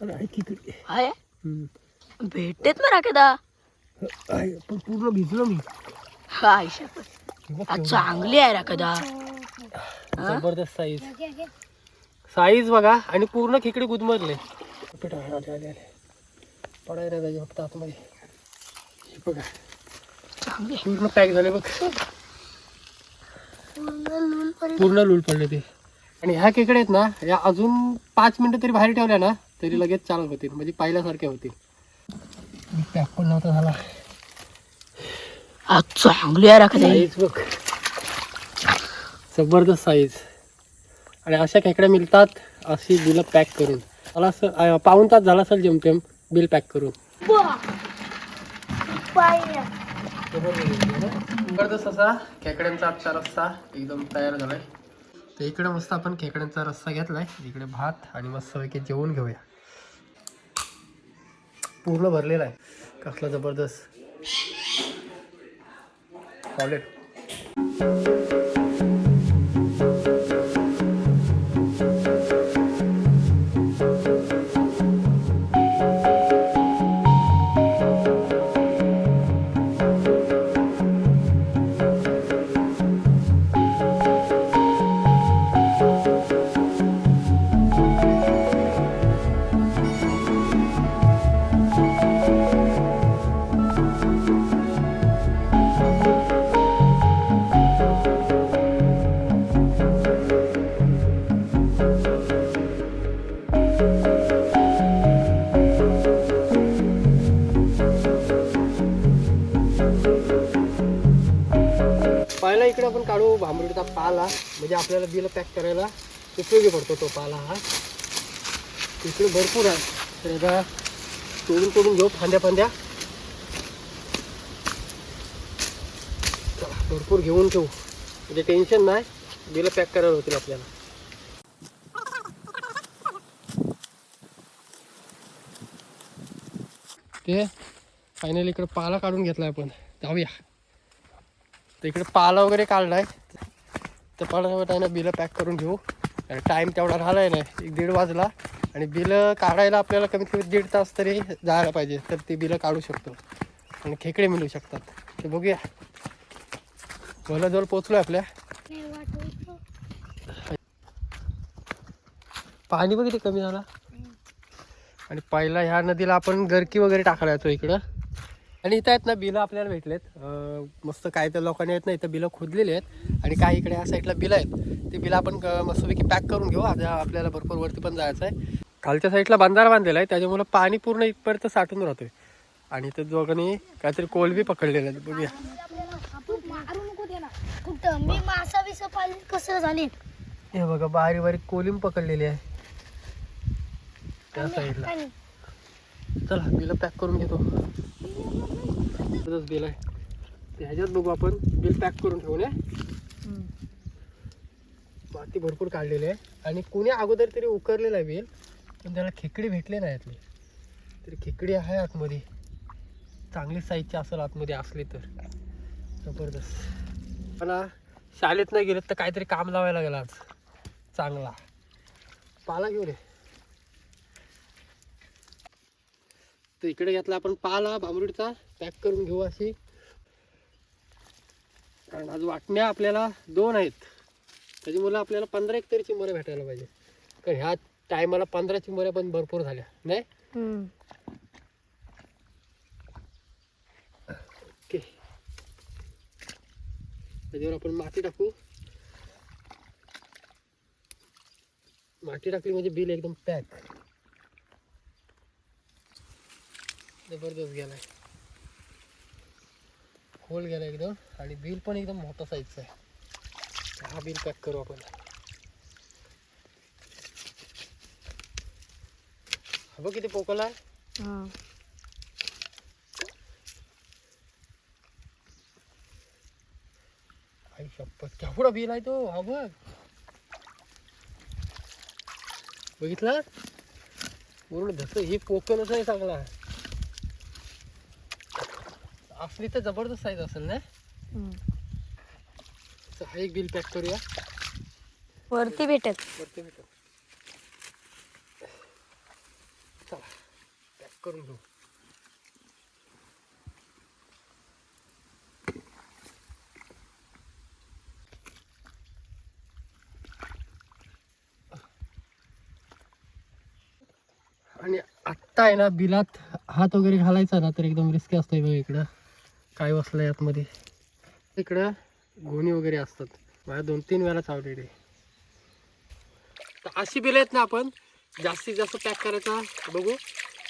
अरे आहे आहे. भेटतेत आहे, पण पूर्ण भिजलो मी. हाय शपथ हे. चांगली आहे रा कदा जबरदस्त साईज साईज बघा आणि पूर्ण खेकडे गुदमरले. पीठ आले आले आले. आले पडायला फक्त आतमध्ये. हे बघा. चांगली आहे. पूर्ण पॅक झाले बघ. पूर्ण लूल पडले. ते. आणि ह्या खेकडे आहेत ना या अजून पाच मिनिटं तरी बाहेर ठेवल्या ना तरी लगेच चालत होतील म्हणजे पाहिल्यासारखे होतील. पॅक पण नव्हता झाला. आ, चांगली आहे साईज बघ. जबरदस्त साईज आणि अशा खेकड्या मिळतात अशी बिलं पॅक करून. मला असं अं, पाऊण तास झाला असेल जेमतेम बिल पॅक करून. जबरदस्त असा खेकड्यांचा आजचा रस्सा एकदम तयार झालाय. तर इकडे मस्त आपण खेकड्यांचा रस्सा घेतलाय. इकडे भात आणि मस्तपैकी जेवून घेऊया. पूर्ण भरलेला आहे. कसला जबरदस्त. सॉलिड इकडे आपण काढू भांबरुडचा पाला. म्हणजे आपल्याला बिल पॅक करायला उपयोगी पडतो तो पाला हा. इकडे भरपूर आहे. तर तोडून तोडून घेऊ फांद्या फांद्या. भरपूर घेऊन ठेवू. म्हणजे टेन्शन नाही दिलं पॅक करायला होतील आपल्याला. ते फायनली इकडे पाला काढून घेतला आपण. जाऊया. तर इकडे पाला वगैरे काढलाय. तर पाला आहे ना बिलं पॅक करून घेऊ. आणि टाईम तेवढा राहिला आहे ना एक दीड वाजला. आणि बिलं काढायला आपल्याला कमीत कमी दीड तास तरी जायला पाहिजे. तर ती बिलं काढू शकतो. आणि खेकडे मिळू शकतात. ते बघूया. जवळ पोचलो आपल्या. पाणी बघ किती कमी झाला. आणि पहिला ह्या नदीला आपण गरकी वगैरे टाकायला येतो इकडं. आणि इथं आहेत ना बिलं आपल्याला भेटलेत. मस्त काय तर लोकांनी आहेत ना इथं बिलं खोदलेली आहेत. आणि काही इकडे या साईडला बिलं आहेत ते बिलं आपण क- मस्तपैकी पॅक करून घेऊ. आता आपल्याला भरपूर वरती पण जायचं आहे. खालच्या साईडला बांधारा बांधलेला आहे. त्याच्यामुळे पाणी पूर्ण इथपर्यंत साठून राहतोय. आणि ते दोघांनी काहीतरी कोलबी पकडलेले आहेत बघूया. कसं झाले हे बघा बारीक बारीक कोलिम पकडलेली आहे. त्या साईडला चला बिलं पॅक करून घेतो. बिल आहे. ते ह्याच्यात बघू आपण. बिल पॅक करून ठेवू नये माती भरपूर काढलेली आहे. आणि कुणी अगोदर तरी उकरलेलं आहे बिल पण त्याला खेकडी भेटले नाही यातली तरी खेकडी आहे आतमध्ये. चांगली साईजची असेल आतमध्ये असली तर. जबरदस्त. मला शाळेत नाही गेलं तर काहीतरी काम लावायला गेला आज. चांगला. पाला घेऊ रे तर इकडे घेतला आपण पाला भांबरुडचा पॅक करून घेऊ अशी. कारण आज वाटण्या आपल्याला दोन आहेत. त्याच्यामुळे आपल्याला पंधरा एक तरी चिंबऱ्या भेटायला पाहिजे. कारण ह्या टायमाला पंधरा चिंबऱ्या पण भरपूर झाल्या. नाही? ओके. त्याच्यावर आपण माती टाकू. माती टाकली म्हणजे बिल एकदम पॅक. जबरदस्त गेलाय. खोल गेला एकदम. आणि बिल पण एकदम मोठा साईजचा आहे. हा बिल पॅक करू आपण. हा बघ किती पोकला आहे. आई शपथ केवढा बिल आहे तो. हा बघ. बघितला? पूर्ण धस ही पोकलच आहे चांगला असली तर जबरदस्त साईज असेल ना? हा एक बिल पॅक करूया. वरती भेटत वरती भेटू करून घेऊ. आणि आत्ता आहे ना बिलात हात वगैरे घालायचा ना तर एकदम रिस्की असतंय बघा इकडं. काय बसलंय आतमध्ये? इकडं गोणी वगैरे असतात. माझ्या दोन तीन वेळा चावलेले तर अशी बिलं आहेत ना आपण जास्तीत जास्त पॅक करायचा बघू.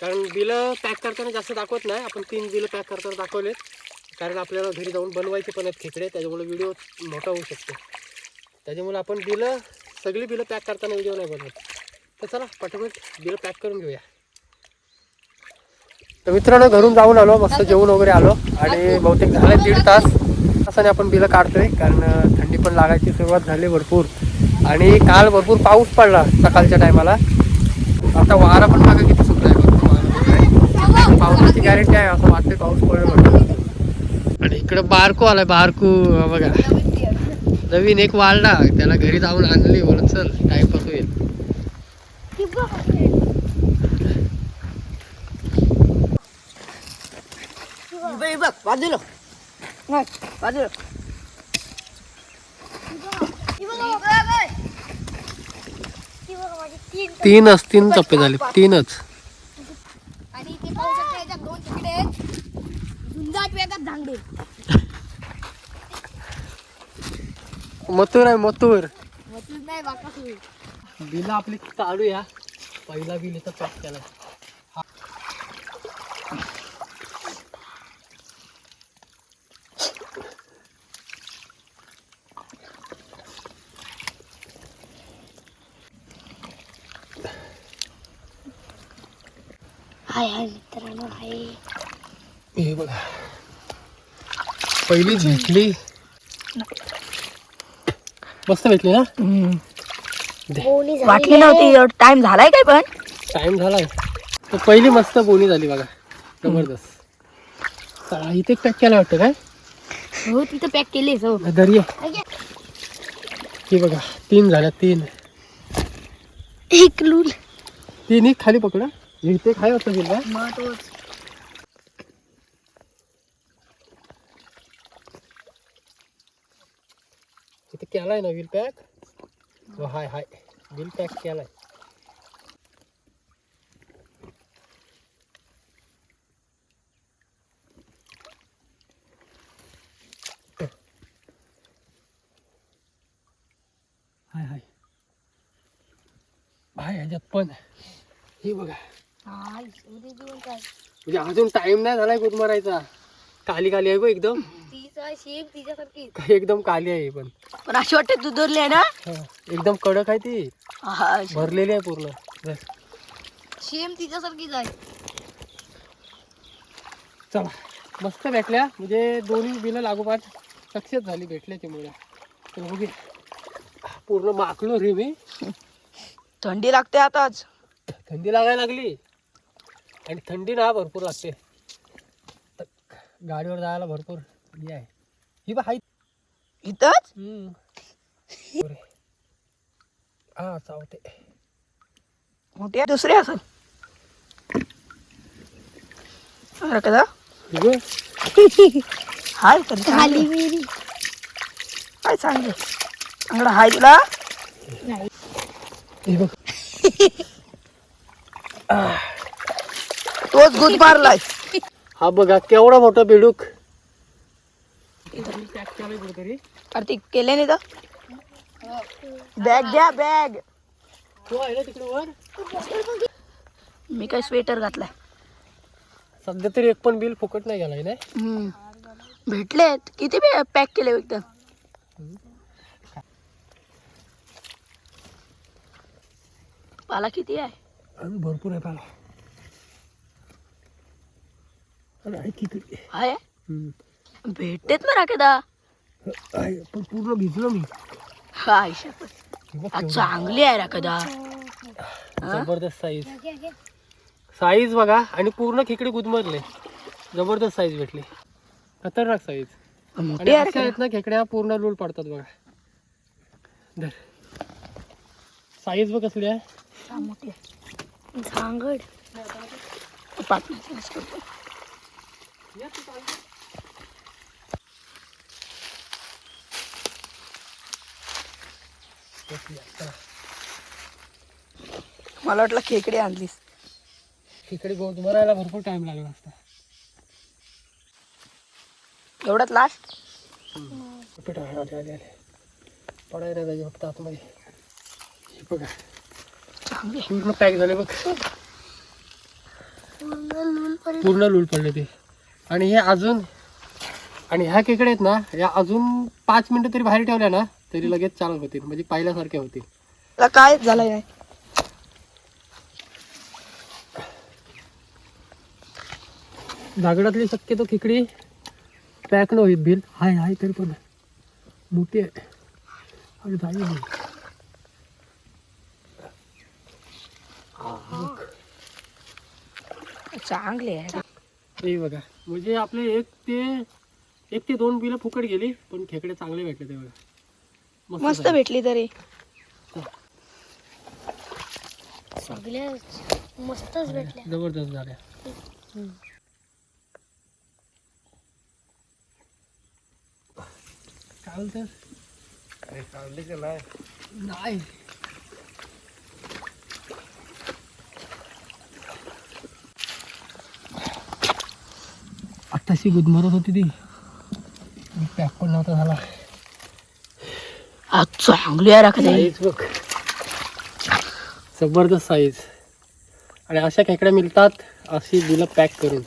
कारण बिलं पॅक करताना जास्त दाखवत नाही. आपण तीन बिलं पॅक करताना दाखवलेत. कारण आपल्याला घरी जाऊन बनवायचे पण आहेत खेकडे त्याच्यामुळे व्हिडिओ मोठा होऊ शकतो. त्याच्यामुळे आपण बिलं सगळी बिलं पॅक करताना व्हिडिओ नाही बनवत. तर चला पटापट बिलं पॅक करून घेऊया. तर मित्रांनो घरून जाऊन आलो मस्त जेवण वगैरे आलो आणि बहुतेक झालं दीड तास. तासाने आपण बिलं काढतोय कारण थंडी पण लागायची सुरुवात झाली भरपूर. आणि काल भरपूर पाऊस पडला सकाळच्या टायमाला. आता वारा पण बघा किती सुटलाय भरपूर पावसाची गॅरंटी आहे असं वाटतंय पाऊस पडेल म्हटलं आणि इकडं बारकू आलाय बारकू बघा. नवीन एक वाढला त्याला घरी जाऊन आणली वरचल चल टाइमपास होईल बघ बघ बाजूला बाजूला. तीनच तीन टप्पे झाले. तीनच. आणि ते पाहू शकता याच्यात दोन तिकडे आहेत. झुंजाट वेगात धांगडे. मथुर आहे मथुर. म्हटलं नाही बाका बिल आपली काढूया. पहिला बिल इथं पॅक केला हाय हाय मित्रांनो हाय. हे बघा. पहिली भेटली. मस्त भेटली ना? बोनी झाली वाटली नव्हती टाइम झालाय काय पण? टाइम झालाय. तर पहिली मस्त बोनी झाली बघा. जबरदस्त. चला, इथे पॅक केला वाटतं काय? हो तिथं पॅक केली हो. दर्या ही बघा तीन झाल्या तीन. एक लूल. तीन खाली पकडा. इथे खाय वाटतं बिल मग तोच इथे केलाय ना बिल पॅक हो हाय हाय बिल पॅक केलाय हाय हाय हाय ह्याच्यात पण हे बघा म्हणजे अजून टाइम नाही झालाय गुद मारायचा. काली काली आहे गो एकदम. एकदम काली आहे पण. पण अशी वाटते दुधरली आहे ना? एकदम कडक आहे ती. भरलेली आहे पूर्ण. शेम तिच्यासारखीच आहे. चला मस्त भेटल्या. म्हणजे दोन्ही बिलं लागोपाठ सक्सेस झाली भेटल्याची मुळे. तर पूर्ण माकलो रे मी. थंडी लागते आताच थंडी लागायला लागली. आणि थंडी ना भरपूर लागते तर गाडीवर जायला भरपूर हे आहे. ही बा हाय इथंच. हा. चावते. मोठी आहे दुसरी असेल. अरे कदा. हाय काय चांगले. चांगला. हाय तुला? हे बघ. तोच गुद मारलाय. हा बघा केवढा मोठा बेडूक. कुठेतरी कार्तिक केले नाही बॅग घ्या बॅग. तो मी काय स्वेटर घातलाय. सध्या तरी एक पण बिल फुकट नाही गेलाय ना? हम्म. भेटलेत. किती पॅक केले एकदम पाला किती आहे? भरपूर आहे पाला. अरे आहे किती आहे? हम्म. भेटतेत ना राखेदा आहे पण पूर्ण भिजलो मी. हा हे केवढं. चांगली आहे राखेदा जबरदस्त साईज साईज बघा आणि पूर्ण खेकडे गुदमरले. जबरदस्त साईज भेटली. खतरनाक साईज मोठी आहेत ना खेकड्या पूर्ण लूल पडतात बघा. धर. साईज बघ कसली आहे. मोठी आहे. झांगड. मला वाटलं खेकडे आणलीस. तिकडे गोद भरायला भरपूर टाइम लागला असता. एवढ्यात लास्ट पीठ आले आले आले पडायला पाहिजे फक्त आतमध्ये. हे बघा. पूर्ण पॅक झाले बघ. पूर्ण लूल पडले ते. आणि हे अजून आणि ह्या केकडे आहेत ना या अजून पाच मिनिटं तरी बाहेर ठेवल्या ना तरी लगेच चालत होतील म्हणजे पाहिल्यासारखे होतील. काय झालंय नाही. दागडातली शक्यतो खेकडी पॅक न होईल बिल. हाय हाय तरी पण मोठी आहे. आणि बिल. चांगले आहे. हे बघा म्हणजे आपले एक ते एक ते दोन बिलं फुकट गेली पण खेकडे चांगले भेटले ते बघा. मस्त. भेटली तरी. सगळे मस्तच जबरदस्त झाल्या. काय बोलतात नाही. आत्ताशी गुदमरत होती ती. पॅक पण नव्हता झाला. हा चांगली आहे साईज बघ. जबरदस्त साईज आणि अशा खेकड्या मिळतात अशी बिलं पॅक करून.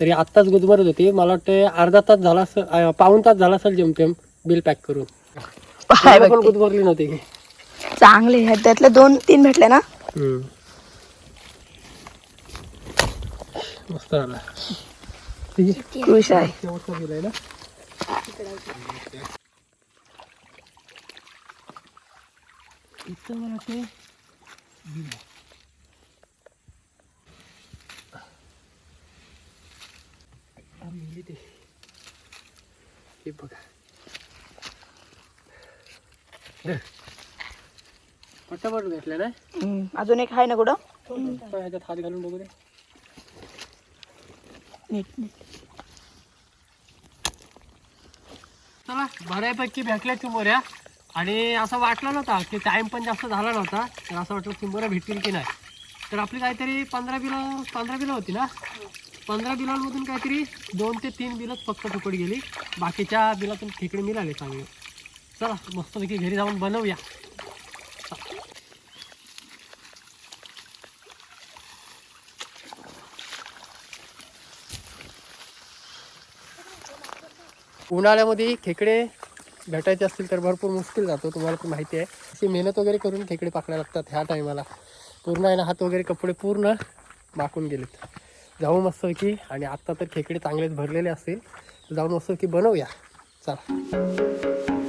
तरी आत्ताच गुदमरत होती. मला वाटतं अर्धा तास झाला असेल अं, पाऊण तास झाला असेल जेमतेम बिल पॅक करून. पण. गुदमरली नव्हती. की चांगले आहेत त्यातले दोन तीन भेटले ना? मस्त झाला. ठीक आहे हे बघा धर. पट्टापट भेटलं ना अजून एक आहे ना कुठं? ह्याच्यात हात घालून बघू दे. नीट नीट. चला बऱ्यापैकी भेटल्या चिंबोऱ्या. आणि असं वाटलं नव्हता की टाईम पण जास्त झाला नव्हता. तर असं वाटलं चिंबोऱ्या भेटतील की नाही. तर आपली काहीतरी पंधरा बिलं पंधरा बिलं होती ना? पंधरा बिलांमधून काहीतरी दोन ते तीन बिलच फक्त फुकट गेली. बाकीच्या बिलातून खेकडे मिळाले चांगले. चला मस्तपैकी घरी जाऊन बनवूया. उन्हाळ्यामध्ये खेकडे भेटायचे असतील तर भरपूर मुश्किल जातो तुम्हाला पण माहिती आहे. अशी मेहनत वगैरे करून खेकडे पकडायला लागतात ह्या टायमाला. पूर्ण आहे ना हात वगैरे कपडे पूर्ण माकून गेलेत. जाऊ की आणि आत्ता तर खेकडे चांगलेच भरलेले असतील. जाऊन मस्त की बनवूया. चला.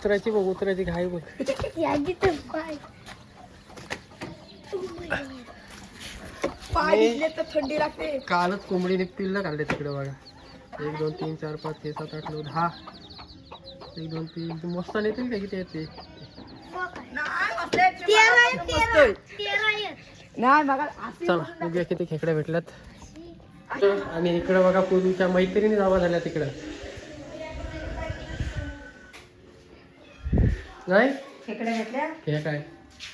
उतरायची बघ उतरायची घाई बघ. थंडी लागते. कालच कोंबडीने पिल्ल काढले तिकडे बघा. एक दोन तीन चार पाच छे सात आठ नऊ दहा. एक दोन तीन तू मस्त नेतील का किती आहेत ते? नाही मग चला बघूया किती खेकड्या भेटल्यात. आणि इकडं बघा पूर्वीच्या मैत्रिणी जमा झाल्या तिकडं. नाही खेकडे घेतल्या? हे काय?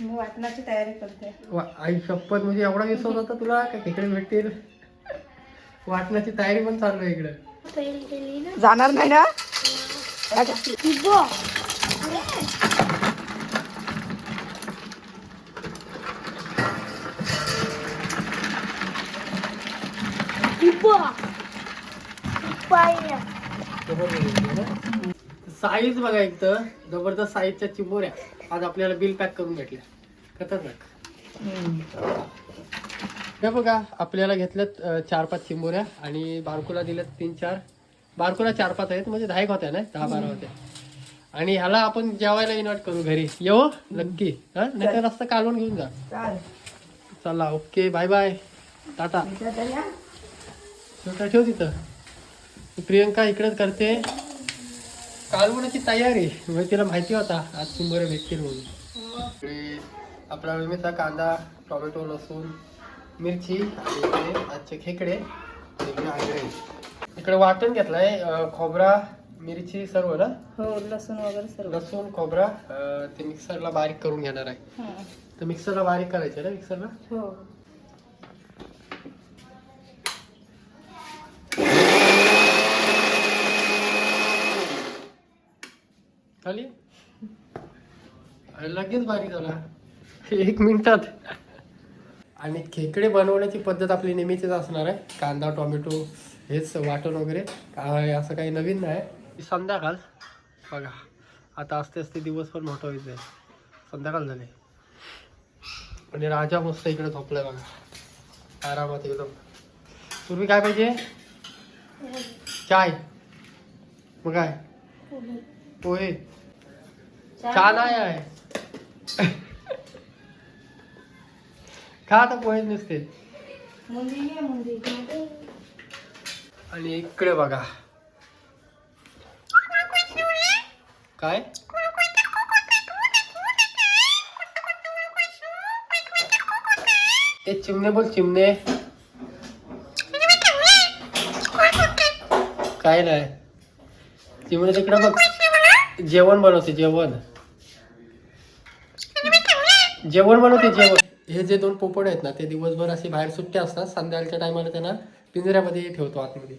मी वाटणाची तयारी करते. वा- आई शपथ म्हणजे एवढा विश्वास होता तुला? का खेकडे भेटतील? वाटण्याची तयारी पण चालू आहे इकडं. जाणार नाही ना? साईज बघा एक तर जबरदस्त साईजच्या चिंबोऱ्या. आज आपल्याला बिल पॅक करून भेटल्या. खतरनाक. हे बघा आपल्याला घेतल्यात चार पाच चिंबोऱ्या आणि बारकुला दिल्यात तीन चार बारकुला चार पाच आहेत म्हणजे दहा एक होत्या ना? दहा बारा होत्या. आणि ह्याला आपण जेवायला इन्व्हाइट करू घरी. येऊ? नक्की. हा? नाही रस्ता काढून घेऊन जा. चाल चला ओके बाय बाय टाटा छोटा ठेव तिथं. प्रियंका इकडेच करते. कालवणाची तयारी म्हणजे तिला माहिती होता आज चिंबोरे भेटतील म्हणून. आपला नेहमीचा कांदा टोमॅटो लसूण मिरची आणि आजचे खेकडे आणि इकडे वाटण घेतलाय खोबरा मिरची सर्व ना? हो लसूण वगैरे सर्व. लसूण खोबरा ते मिक्सरला बारीक करून घेणार आहे. हं. तर मिक्सरला बारीक करायचं ना मिक्सरला हो. खाली? लगेच बारीक झाला. एक मिनिटात. आणि खेकडे बनवण्याची पद्धत आपली नेहमीचीच असणार आहे. कांदा टोमॅटो हेच वाटण वगैरे. काय असं काही नवीन नाही. संध्याकाळ. बघा आता असते असते दिवस पण मोठा व्हायचं आहे संध्याकाळ झाले. आणि राजा मस्त इकडे झोपलाय बघा. आरामात एकदम. पूर्वी काय पाहिजे? चाय. मग काय? पोहे. चहा नाही आहे. खा आता पोहेच नसते. आणि इकडे बघा. काय? ते चिमणे बोल चिमणे. काय नाही. चिमणे तिकडे बघ. जेवण बनवते जेवण. जेवण बनवते जेवण. हे जे दोन पोपड आहेत ना ते दिवसभर असे बाहेर सुट्टे असतात. संध्याकाळच्या टायमाला त्यांना पिंजऱ्यामध्ये ठेवतो आतमध्ये.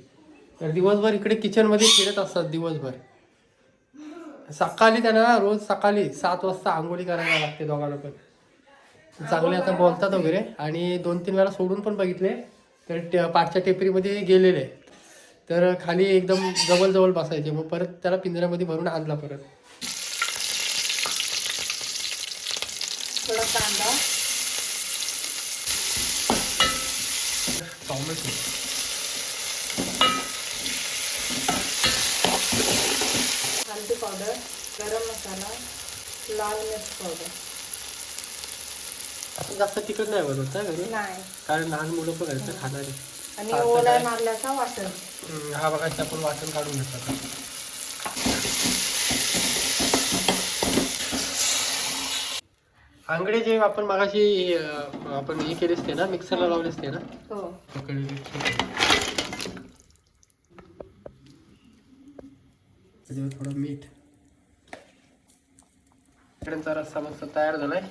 तर दिवसभर इकडे किचनमध्ये फिरत असतात दिवसभर. सकाळी त्यांना रोज सकाळी सात वाजता आंघोळी करायला लागते दोघांना पण. चांगले आता बोलतात वगैरे. आणि दोन तीन वेळा सोडून पण बघितले. तर पाठच्या टेपरीमध्ये गेलेले. तर खाली एकदम जवळ जवळ बसायचे. मग परत त्याला पिंजऱ्यामध्ये भरून आणला परत. थोडा कांदा टॉमॅटो हळदी पावडर गरम मसाला लाल मिर्च पावडर जास्त तिखट नाही बनवत घरी? नाही. कारण लहान मुलं पण खाणारे. आणि ओला? मारल्याचा वाटण. हम्म, हा बघा इथे आपण वाटण काढून घेतात आंगडे जे आपण मगाशी आपण हे केले असते ना मिक्सरला लावले असते ना? हो. त्याच्यावर थोडं मीठ. इकडेचा रस्सा मस्त तयार झालाय.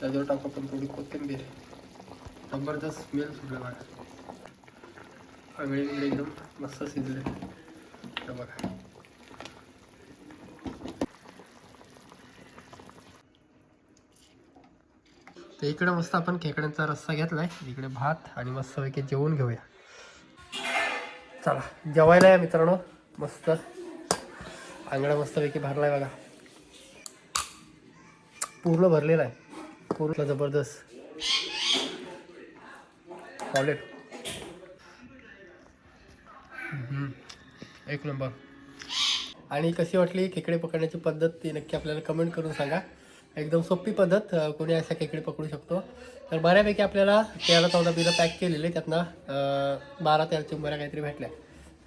त्याच्यावर टाकू आपण थोडी कोथिंबीर. जबरदस्त स्मेल सुटला बघा. आंगळे बिंगळे एकदम मस्त शिजले. हे बघा. तर इकडे मस्त आपण खेकड्यांचा रस्सा घेतलाय. इकडे भात आणि मस्तपैकी जेवून घेऊया. चला जेवायला या मित्रांनो. मस्त. आंगडा मस्तपैकी भरलाय बघा. पूर्ण भरलेला आहे. पूर्ण जबरदस्त. सॉलिड एक नंबर. आणि कशी वाटली खेकडे पकडण्याची पद्धत ती नक्की आपल्याला कमेंट करून सांगा. एकदम सोपी पद्धत कोणी अशा खेकडे पकडू शकतो. तर बऱ्यापैकी आपल्याला तेरा चौदा बिलं पॅक केलेले त्यातनं बारा तेरा चिंबऱ्या काहीतरी भेटल्या.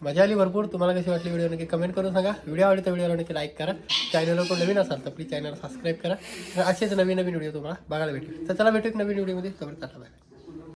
मजा आली भरपूर. तुम्हाला कशी वाटली व्हिडिओ नक्की कमेंट करून सांगा. व्हिडिओ आवडली तर व्हिडिओला नक्की लाईक करा. चॅनलवर कोण नवीन असाल तर प्लीज चॅनल सबस्क्राईब करा. तर असेच नवीन नवीन व्हिडिओ तुम्हाला बघायला भेटेल तर चला भेटू एक नवीन व्हिडिओमध्ये तोपर्यंत बाय